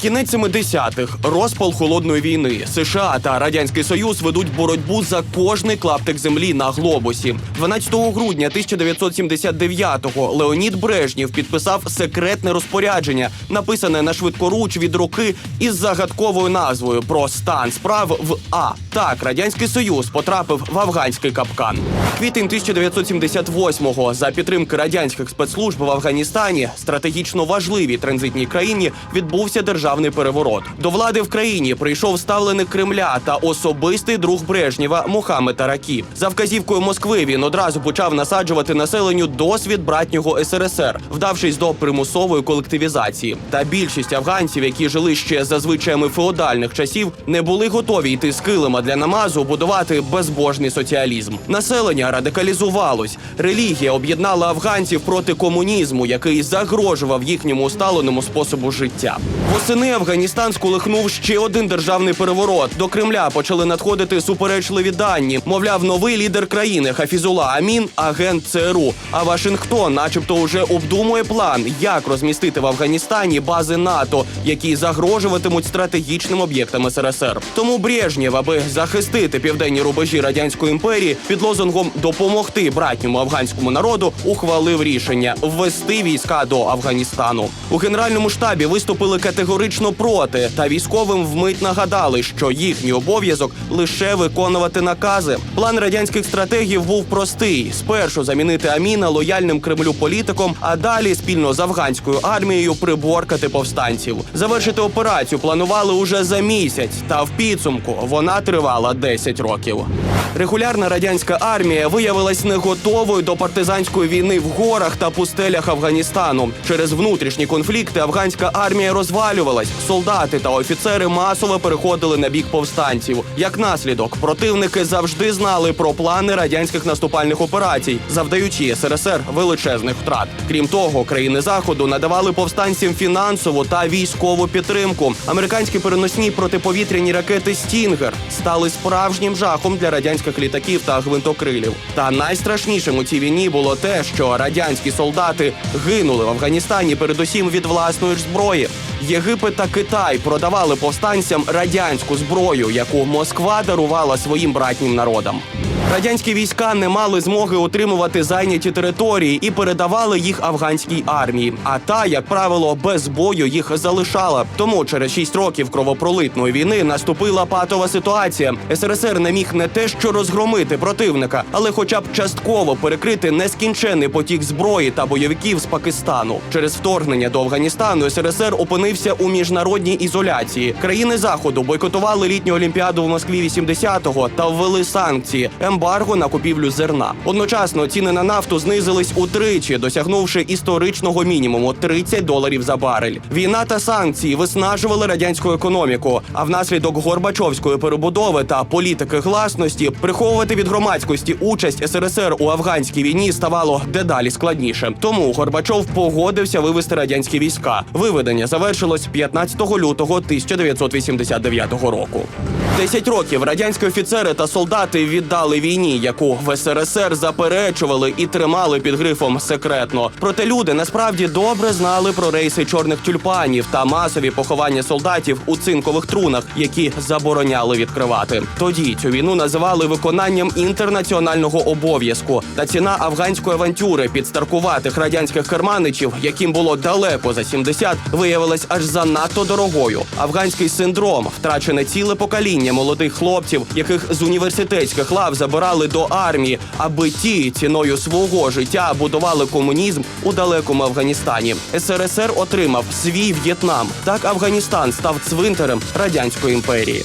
Кінець 70-х, розпал холодної війни. США та Радянський Союз ведуть боротьбу за кожний клаптик землі на глобусі. 12 грудня 1979-го Леонід Брежнєв підписав секретне розпорядження, написане на швидкоруч від руки із загадковою назвою про стан справ в А. Так, радянський союз потрапив в афганський капкан. Квітень 1978-го за підтримки радянських спецслужб в Афганістані, стратегічно важливій транзитній країні, відбувся державний переворот. До влади в країні прийшов ставленик Кремля та особистий друг Брежнєва Мохаммед Аракі. За вказівкою Москви він одразу почав насаджувати населенню досвід братнього СРСР, вдавшись до примусової колективізації. Та більшість афганців, які жили ще за звичаями феодальних часів, не були готові йти з килима для намазу будувати безбожний соціалізм. Населення радикалізувалось. Релігія об'єднала афганців проти комунізму, який загрожував їхньому усталеному способу життя. Восени Афганістан сколихнув ще один державний переворот. До Кремля почали надходити суперечливі дані. Мовляв, новий лідер країни Хафізула Амін агент ЦРУ. А Вашингтон, начебто, уже обдумує план, як розмістити в Афганістані бази НАТО, які загрожуватимуть стратегічним об'єктам СРСР. Тому Брежнєв, аби захистити південні рубежі радянської імперії, під лозунгом допомогти братньому афганському народу, ухвалив рішення ввести війська до Афганістану. У генеральному штабі виступили категорично проти, та військовим вмить нагадали, що їхній обов'язок лише виконувати накази. План радянських стратегів був простий: спершу замінити Аміна лояльним Кремлю політиком, а далі спільно з афганською армією приборкати повстанців. Завершити операцію планували уже за місяць, та в підсумку вона тривала 10 років. Регулярна радянська армія виявилась не готовою до партизанської війни в горах та пустелях Афганістану. Через внутрішні конфлікти афганська армія розвалювалась. Солдати та офіцери масово переходили на бік повстанців. Як наслідок, противники завжди знали про плани радянських наступальних операцій, завдаючи СРСР величезних втрат. Крім того, країни заходу надавали повстанцям фінансову та військову підтримку. Американські переносні протиповітряні ракети Стінгер стали справжнім жахом для радянських літаків та гвинтокрилів. Та найстрашнішим у цій війні було те, що радянські солдати гинули в Афганістані передусім від власної ж зброї. Єгипет та Китай продавали повстанцям радянську зброю, яку Москва дарувала своїм братнім народам. Радянські війська не мали змоги утримувати зайняті території і передавали їх афганській армії. А та, як правило, без бою їх залишала. Тому через шість років кровопролитної війни наступила патова ситуація. СРСР не міг не те, що розгромити противника, але хоча б частково перекрити нескінченний потік зброї та бойовиків з Пакистану. Через вторгнення до Афганістану СРСР опинився у міжнародній ізоляції. Країни заходу бойкотували літню олімпіаду в Москві 80-го та ввели санкції, ембарго на купівлю зерна. Одночасно ціни на нафту знизились утричі, досягнувши історичного мінімуму 30 доларів за барель. Війна та санкції виснажували радянську економіку. А внаслідок Горбачовської перебудови та політики гласності приховувати від громадськості участь СРСР у афганській війні ставало дедалі складніше. Тому Горбачов погодився вивести радянські війська. Виведення завершилось 15 лютого 1989 року. Десять років радянські офіцери та солдати віддали війні, яку в СРСР заперечували і тримали під грифом секретно. Проте люди насправді добре знали про рейси чорних тюльпанів та масові поховання солдатів у цинкових трунах, які забороняли відкривати. Тоді цю війну називали виконанням інтернаціонального обов'язку. Та ціна афганської авантюри підстаркуватих радянських керманичів, яким було далеко за 70, виявилась аж занадто дорогою. Афганський синдром, втрачене ціле покоління молодих хлопців, яких з університетських лав забирали до армії, аби ті ціною свого життя будували комунізм у далекому Афганістані. СРСР отримав свій В'єтнам. Так Афганістан став цвинтарем радянської імперії.